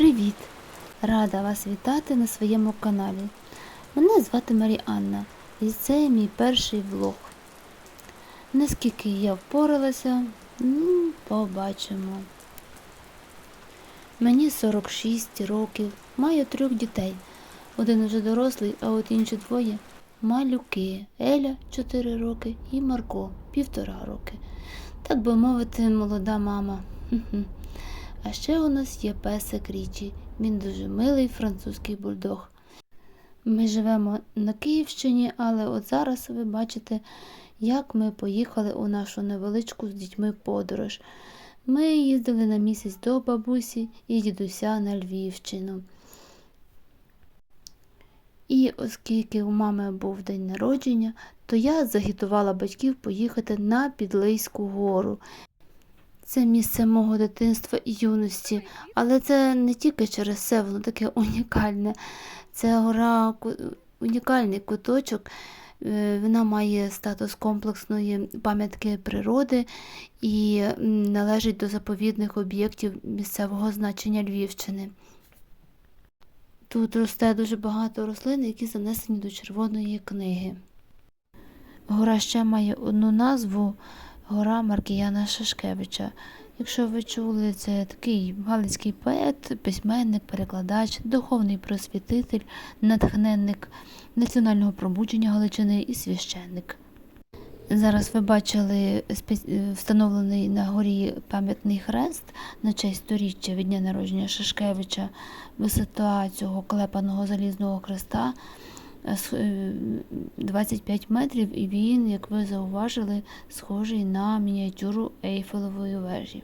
Привіт! Рада вас вітати на своєму каналі. Мене звати Маріанна і це мій перший влог. Наскільки я впоралася, ну, побачимо. Мені 46 років, маю трьох дітей. Один уже дорослий, а от інші двоє малюки. Еля 4 роки і Марко півтора роки. Так би мовити, молода мама. А ще у нас є песик Річі. Він дуже милий французький бульдог. Ми живемо на Київщині, але от зараз ви бачите, як ми поїхали у нашу невеличку з дітьми подорож. Ми їздили на місяць до бабусі і дідуся на Львівщину. І оскільки у мами був день народження, то я загітувала батьків поїхати на Підлийську гору. Це місце мого дитинства і юності, але це не тільки через це, воно таке унікальне. Це гора унікальний куточок. Е, Вона має статус комплексної пам'ятки природи і належить до заповідних об'єктів місцевого значення Львівщини. Тут росте дуже багато рослин, які занесені до Червоної книги. Гора ще має одну назву гора Маркіяна Шашкевича. Якщо ви чули, це такий галицький поет, письменник, перекладач, духовний просвітитель, натхненник національного пробудження Галичини і священник. Зараз ви бачили встановлений на горі пам'ятний хрест на честь сторіччя від дня народження Шашкевича. Висота цього клепаного залізного хреста 25 метрів, і він, як ви зауважили, схожий на мініатюру Ейфелевої вежі.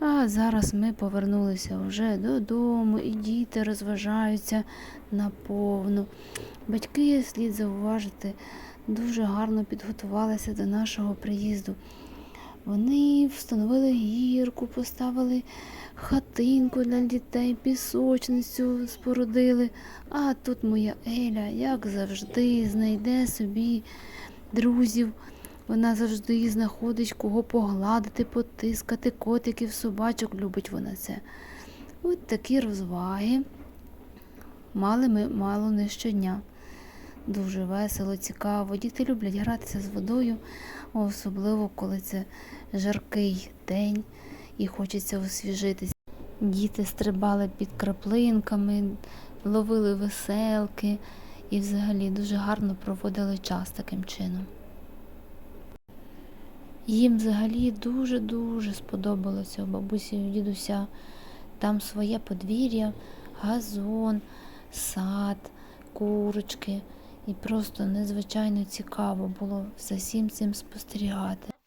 А зараз ми повернулися вже додому, і діти розважаються наповну. Батьки, слід зауважити, дуже гарно підготувалися до нашого приїзду. Вони встановили гірку, поставили хатинку для дітей, пісочницю спорудили. А тут моя Еля, як завжди, знайде собі друзів. Вона завжди знаходить кого погладити, потискати, котиків, собачок, любить вона це. От такі розваги мали ми мало не щодня. Дуже весело, цікаво. Діти люблять гратися з водою, особливо коли це жаркий день і хочеться освіжитися. Діти стрибали під краплинками, ловили веселки і взагалі дуже гарно проводили час таким чином. Їм взагалі дуже-дуже сподобалося у бабусі і у дідуся. Там своє подвір'я, газон, сад, курочки. І просто незвичайно цікаво було за всім цим спостерігати.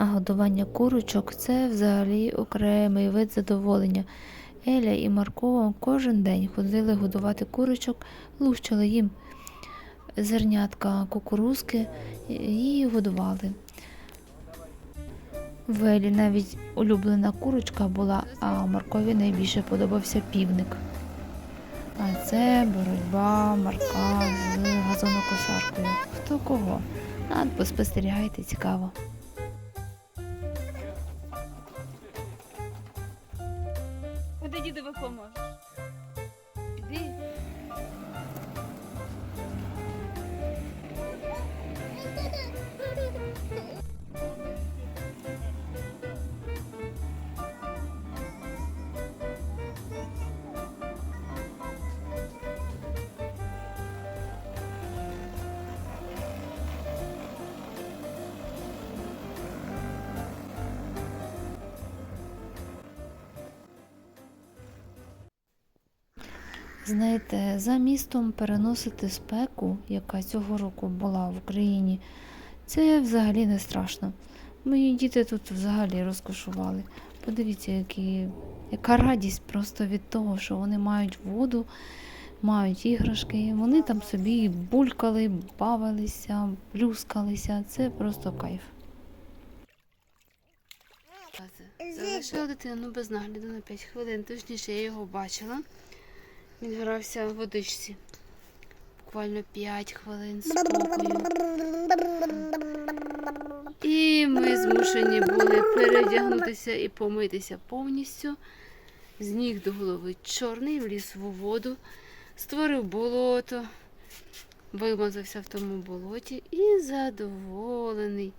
А годування курочок це взагалі окремий вид задоволення. Еля і Марко кожен день ходили годувати курочок, лущили їм зернятка кукурузки і годували. В Елі навіть улюблена курочка була, а Маркові найбільше подобався півник. А це боротьба Марка з газонокосаркою. Хто кого? А поспостерігайте, цікаво. vida vapor móveis. Знаєте, за містом переносити спеку, яка цього року була в Україні, це взагалі не страшно. Мої діти тут взагалі розкошували. Подивіться, які, яка радість просто від того, що вони мають воду, мають іграшки. Вони там собі булькали, бавилися, плюскалися. Це просто кайф. Залишила дитину без нагляду на 5 хвилин, точніше я його бачила. Він грався в водичці. Буквально 5 хвилин спокою. І ми змушені були перевдягнутися і помитися повністю. з ніг до голови чорний, вліз в воду, створив болото, вимазався в тому болоті і задоволений.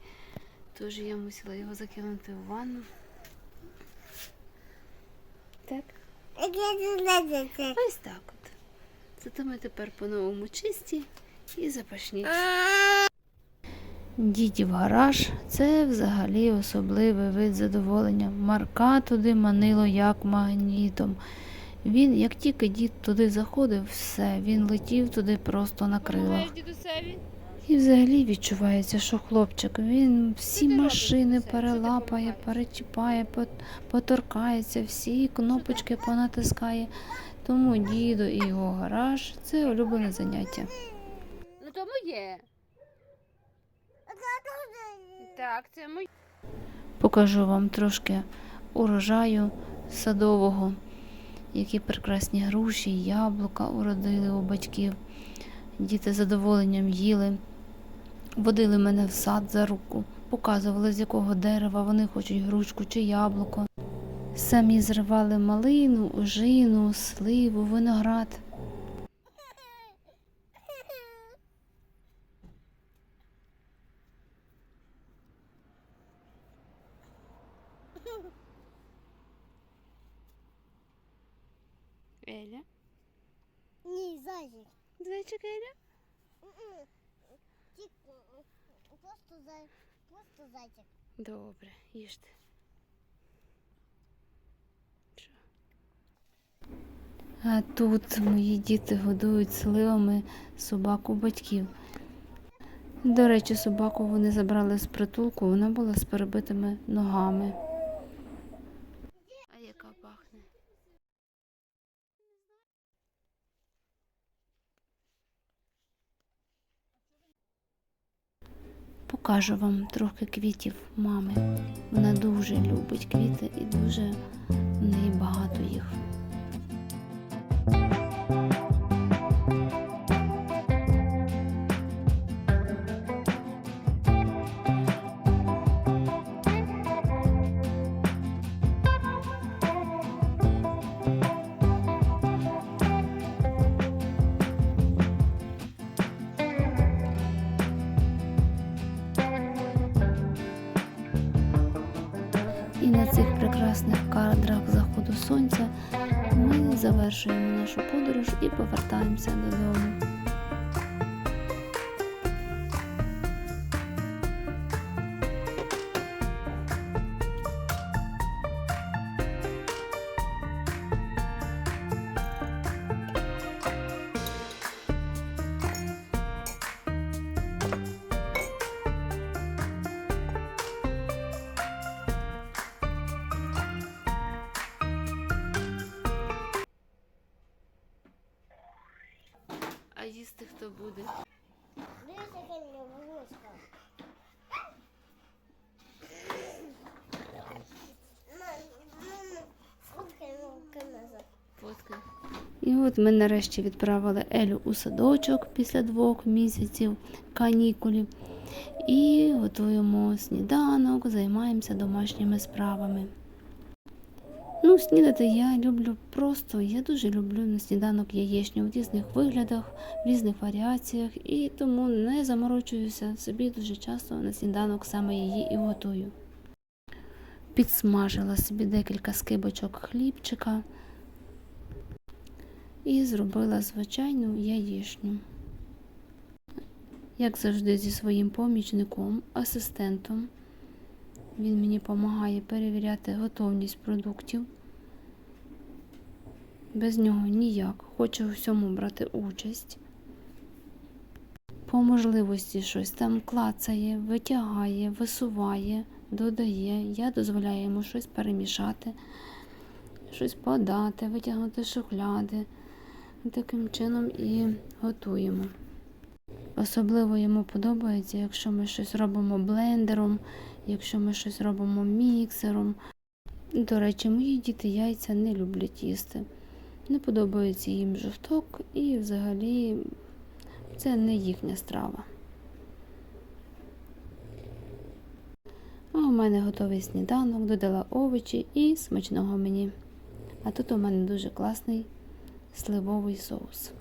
Тож я мусила його закинути в ванну. Так, ось так от. Зато ми тепер по-новому чисті і запашні. Дідів гараж це взагалі особливий вид задоволення. Марка туди манило як магнітом. Він, як тільки дід туди заходив, все, він летів туди просто на крилах. Дідусеві? І взагалі відчувається, що хлопчик він всі машини перелапає, перечіпає, поторкається, всі кнопочки понатискає. Тому діду і його гараж це улюблене заняття. Ну то моє. Так, це моє. Покажу вам трошки урожаю садового, які прекрасні груші, яблука уродили у батьків. Діти з задоволенням їли, водили мене в сад за руку, показували, з якого дерева вони хочуть грушку чи яблуко. Самі зривали малину, ожину, сливу, виноград. Еля. Ні, зайчик. Зайчик Еля? Просто зай... Просто зайчик. Добре, їжте. А тут мої діти годують сливами собаку батьків. До речі, собаку вони забрали з притулку, вона була з перебитими ногами. А яка пахне? Покажу вам трохи квітів мами. Вона дуже любить квіти і дуже в неї багато їх. Сонця ми завершуємо нашу подорож і повертаємося додому. Їсти хто буде? Дивись, яка в нього. Фоткай руки назад. Фотка. І от ми нарешті відправили Елю у садочок після двох місяців канікулів. І готуємо сніданок, займаємося домашніми справами. Ну, снідати я люблю просто, я дуже люблю на сніданок яєчню в різних виглядах, в різних варіаціях, і тому не заморочуюся собі дуже часто на сніданок саме її і готую. Підсмажила собі декілька скибочок хлібчика і зробила звичайну яєчню. Як завжди, зі своїм помічником, асистентом. Він мені допомагає перевіряти готовність продуктів. Без нього ніяк. Хоче у всьому брати участь. По можливості щось там клацає, витягає, висуває, додає. Я дозволяю йому щось перемішати, щось подати, витягнути шухляди. Таким чином і готуємо. Особливо йому подобається, якщо ми щось робимо блендером, якщо ми щось робимо міксером. До речі, мої діти яйця не люблять їсти. Не подобається їм жовток і взагалі це не їхня страва. А у мене готовий сніданок, додала овочі і смачного мені. А тут у мене дуже класний сливовий соус.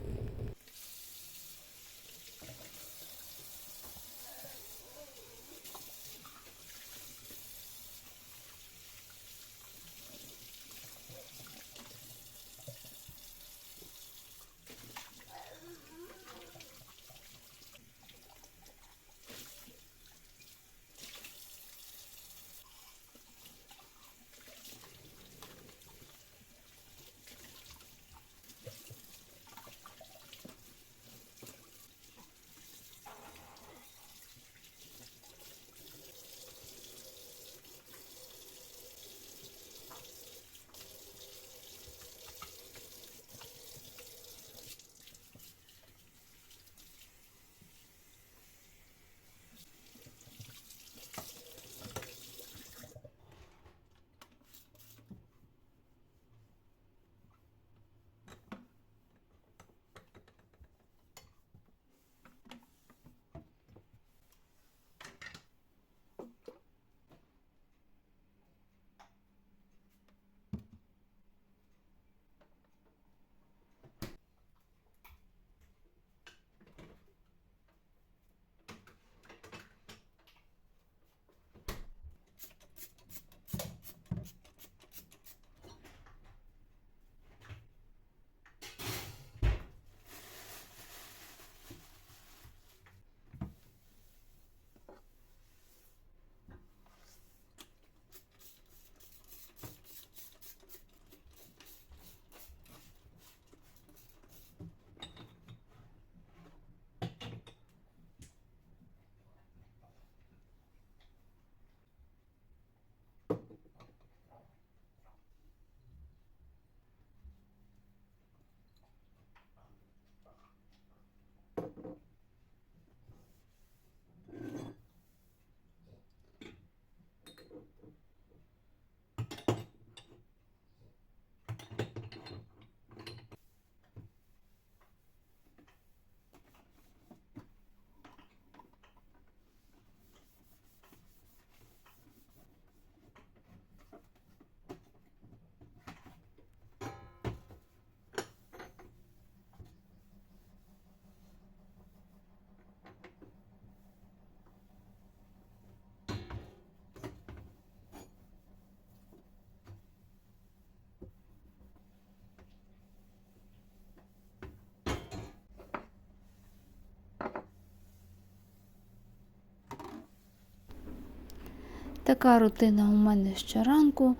Така рутина у мене щоранку,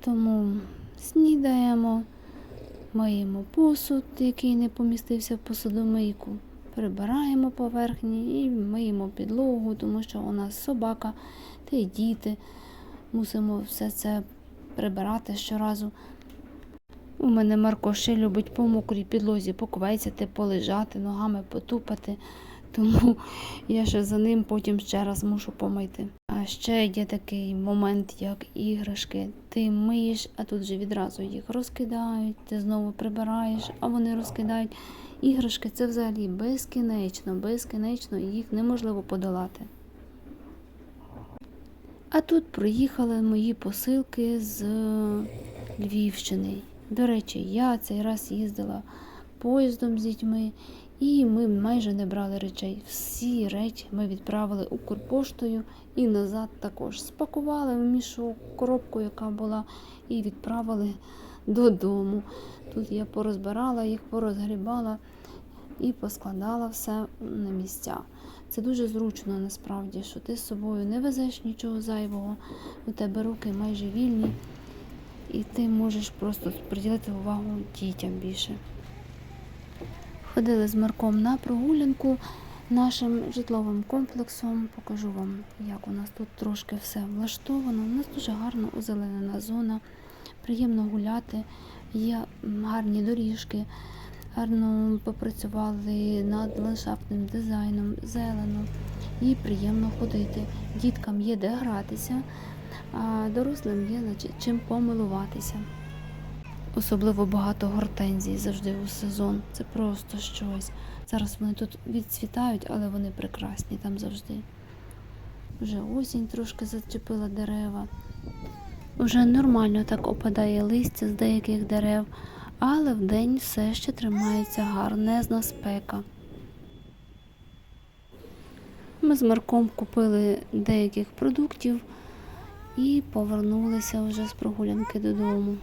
тому снідаємо, миємо посуд, який не помістився в посудомийку, прибираємо поверхні і миємо підлогу, тому що у нас собака та й діти. Мусимо все це прибирати щоразу. У мене Марко ще любить по мокрій підлозі поквецяти, полежати, ногами потупати. Тому я ще за ним потім ще раз мушу помити. А ще є такий момент, як іграшки. Ти миєш, а тут же відразу їх розкидають, ти знову прибираєш, а вони розкидають. Іграшки це взагалі безкінечно, безкінечно, і їх неможливо подолати. А тут проїхали мої посилки з Львівщини. До речі, я цей раз їздила поїздом з дітьми, і ми майже не брали речей. Всі речі ми відправили Укрпоштою і назад також. Спакували в мішок, коробку, яка була, і відправили додому. Тут я порозбирала їх, порозгрібала і поскладала все на місця. Це дуже зручно насправді, що ти з собою не везеш нічого зайвого, у тебе руки майже вільні, і ти можеш просто приділити увагу дітям більше. Ходили з Марком на прогулянку нашим житловим комплексом. Покажу вам, як у нас тут трошки все влаштовано. У нас дуже гарно озеленена зона, приємно гуляти, є гарні доріжки, гарно попрацювали над ландшафтним дизайном, зелено і приємно ходити. Діткам є де гратися, а дорослим є чим помилуватися. Особливо багато гортензій завжди у сезон. Це просто щось. Зараз вони тут відцвітають, але вони прекрасні там завжди. Вже осінь трошки зачепила дерева. Уже нормально так опадає листя з деяких дерев, але вдень все ще тримається гарнезна спека. Ми з Марком купили деяких продуктів і повернулися вже з прогулянки додому.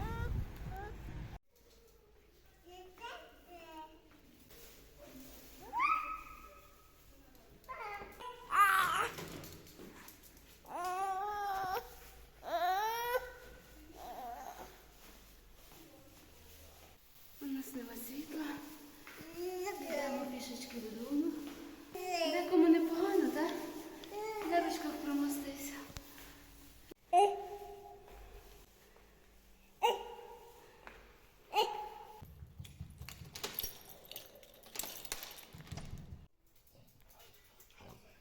У нас нема світла. Йдемо пішечки додому. Декому непогано, так? На ручках промостився.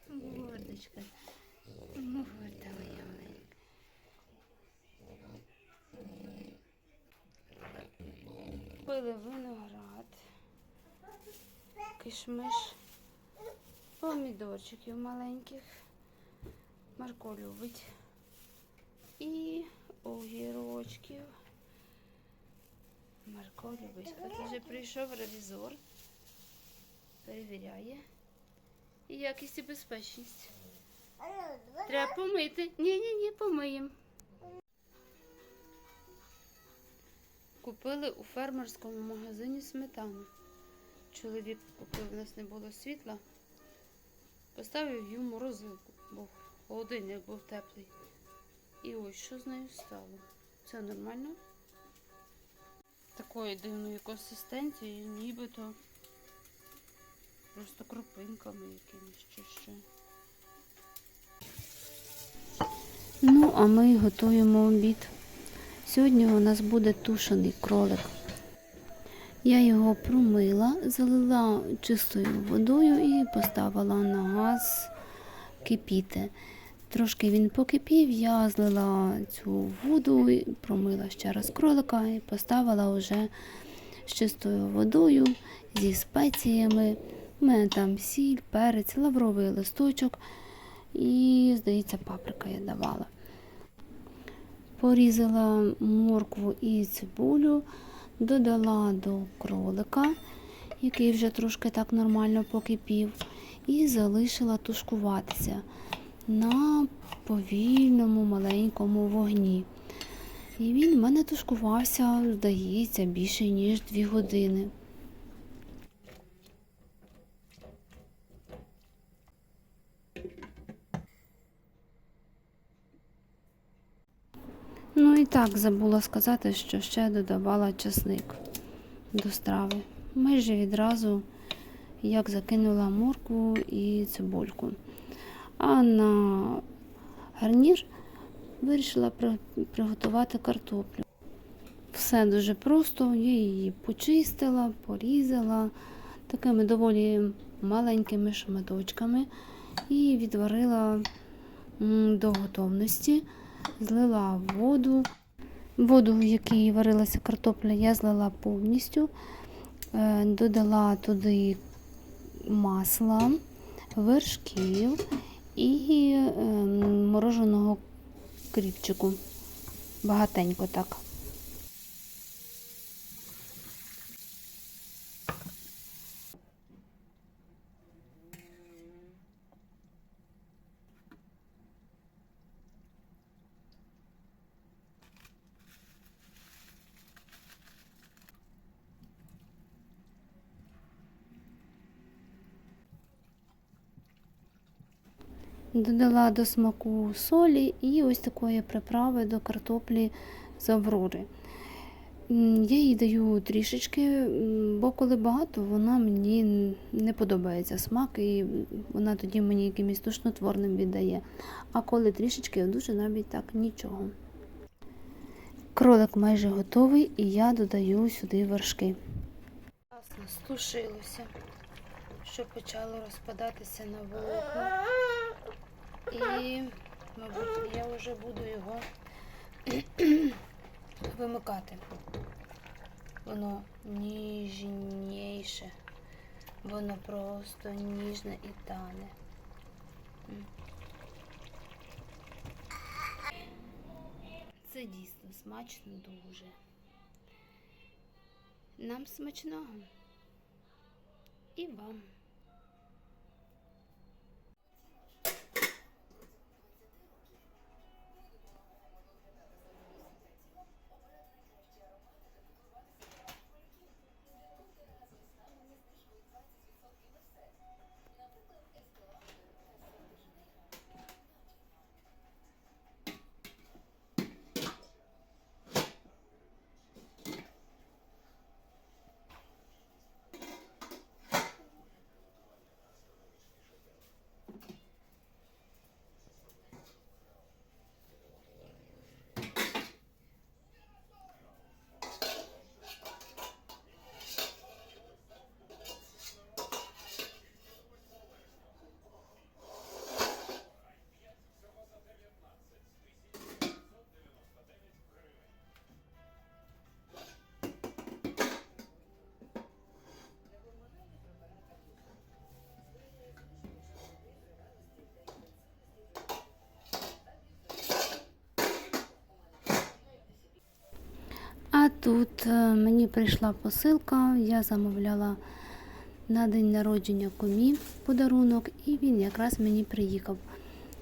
Гордочка. Горда моя маленька. Пили виноград, кишмиш, помідорчиків маленьких. Марко любить. І огірочків. Марко любить. От вже прийшов ревізор. Перевіряє. І якість і безпечність. Треба помити. Ні, ні, ні, помиємо. Купили у фермерському магазині сметану. Чоловік купив, у нас не було світла. Поставив її в морозилку, бо холодильник був теплий. І ось що з нею стало. Це нормально? Такої дивної консистенції, нібито просто кропинками якимись чи що. Ну, а ми готуємо обід. Сьогодні у нас буде тушений кролик. Я його промила, залила чистою водою і поставила на газ кипіти. Трошки він покипів, я злила цю воду, промила ще раз кролика і поставила вже з чистою водою, зі спеціями. У мене там сіль, перець, лавровий листочок і, здається, паприка я давала. Порізала моркву і цибулю, додала до кролика, який вже трошки так нормально покипів, і залишила тушкуватися на повільному маленькому вогні. І він в мене тушкувався, здається, більше ніж дві години. Ну і так забула сказати, що ще додавала часник до страви. Майже відразу як закинула моркву і цибульку. А на гарнір вирішила приготувати картоплю. Все дуже просто, я її почистила, порізала такими доволі маленькими шматочками і відварила до готовності, злила воду. Воду, в якій варилася картопля, я злила повністю, Е, додала туди масла, вершків і е, мороженого кріпчику. Багатенько так. Додала до смаку солі і ось такої приправи до картоплі з аврори. Я їй даю трішечки, бо коли багато, вона мені не подобається смак, і вона тоді мені якимось тошнотворним віддає. А коли трішечки, дуже навіть так нічого. Кролик майже готовий, і я додаю сюди вершки. Класно стушилося, що почало розпадатися на волокна. І, мабуть, я вже буду його вимикати. Воно ніжніше, воно просто ніжне і тане. Це дійсно смачно дуже. Нам смачного. І вам. Тут е, мені прийшла посилка, я замовляла на день народження комі подарунок, і він якраз мені приїхав.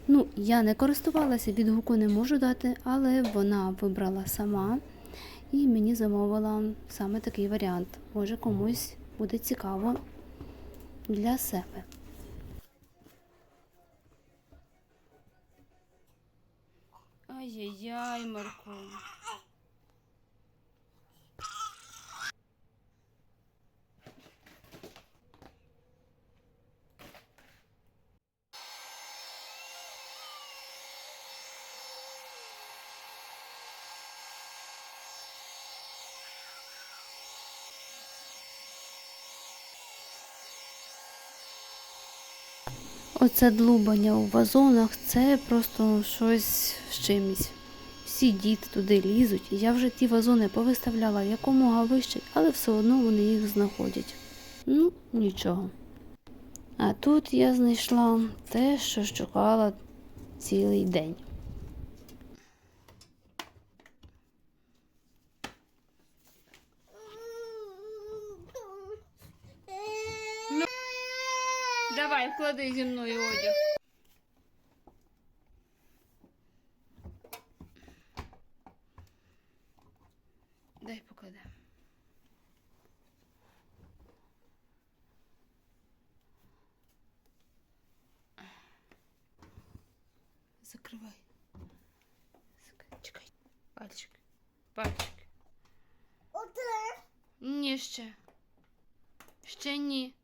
Ну, я не користувалася, відгуку не можу дати, але вона вибрала сама і мені замовила саме такий варіант. Може, комусь буде цікаво для себе. Ай-яй-яй, Марко. Оце длубання у вазонах це просто щось з чимось. Всі діти туди лізуть. Я вже ті вазони повиставляла якомога вище, але все одно вони їх знаходять. Ну, нічого. А тут я знайшла те, що шукала цілий день. Давай, вклади зі мною одяг. Дай покладемо. Закривай. Зак- Чекай. Пальчик. Пальчик. Оце. Ні ще. Ще ні.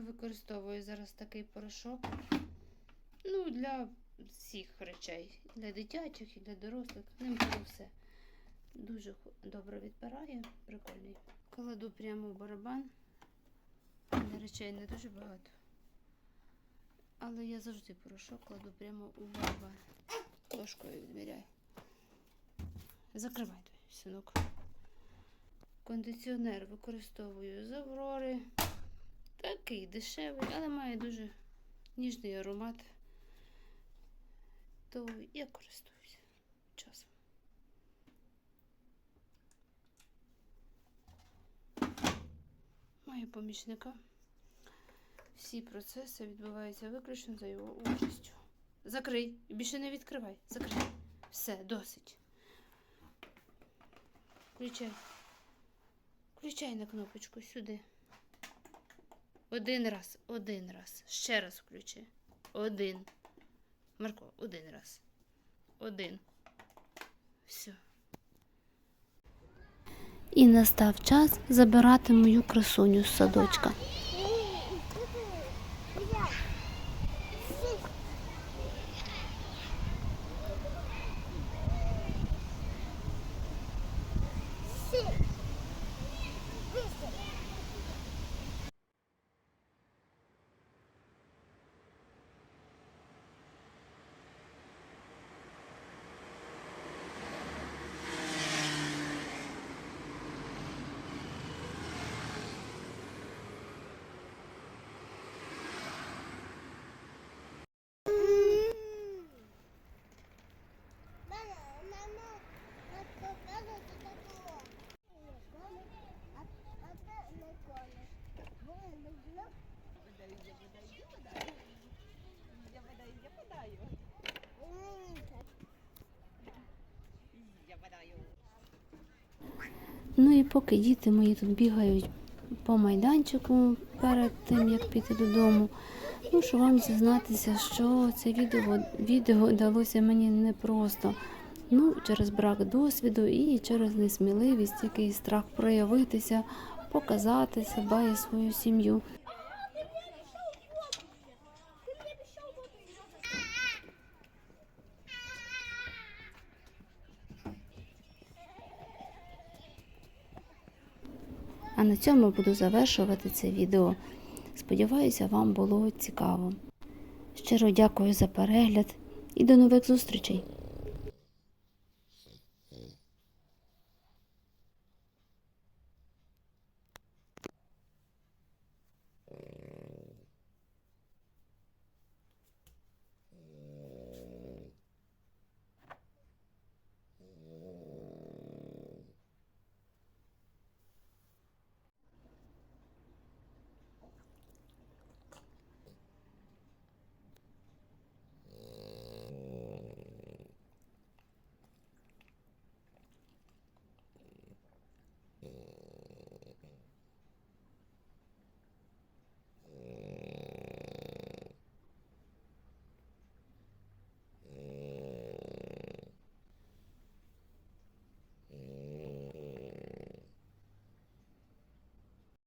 Використовую зараз такий порошок. Ну, для всіх речей. Для дитячих, і для дорослих. Ним беру все. Дуже добре відпирає. Прикольний. Кладу прямо в барабан. Для речей не дуже багато. Але я завжди порошок кладу прямо у барабан. Ложкою відміряю. Закривай синок. Кондиціонер використовую з Аврори. Такий дешевий, але має дуже ніжний аромат. То я користуюся часом. Маю помічника. Всі процеси відбуваються виключно за його участю. Закрий. Більше не відкривай. Закрий. Все, досить. Включай. Включай на кнопочку сюди. Один раз, один раз. Ще раз включи. Один. Марко, один раз. Один. Все. І настав час забирати мою красуню з садочка. Ну і поки діти мої тут бігають по майданчику перед тим, як піти додому, мушу вам зізнатися, що це відео, відео далося мені непросто. Ну, через брак досвіду і через несміливість, який страх проявитися, показати себе і свою сім'ю. Цьому буду завершувати це відео. Сподіваюся, вам було цікаво. Щиро дякую за перегляд і до нових зустрічей!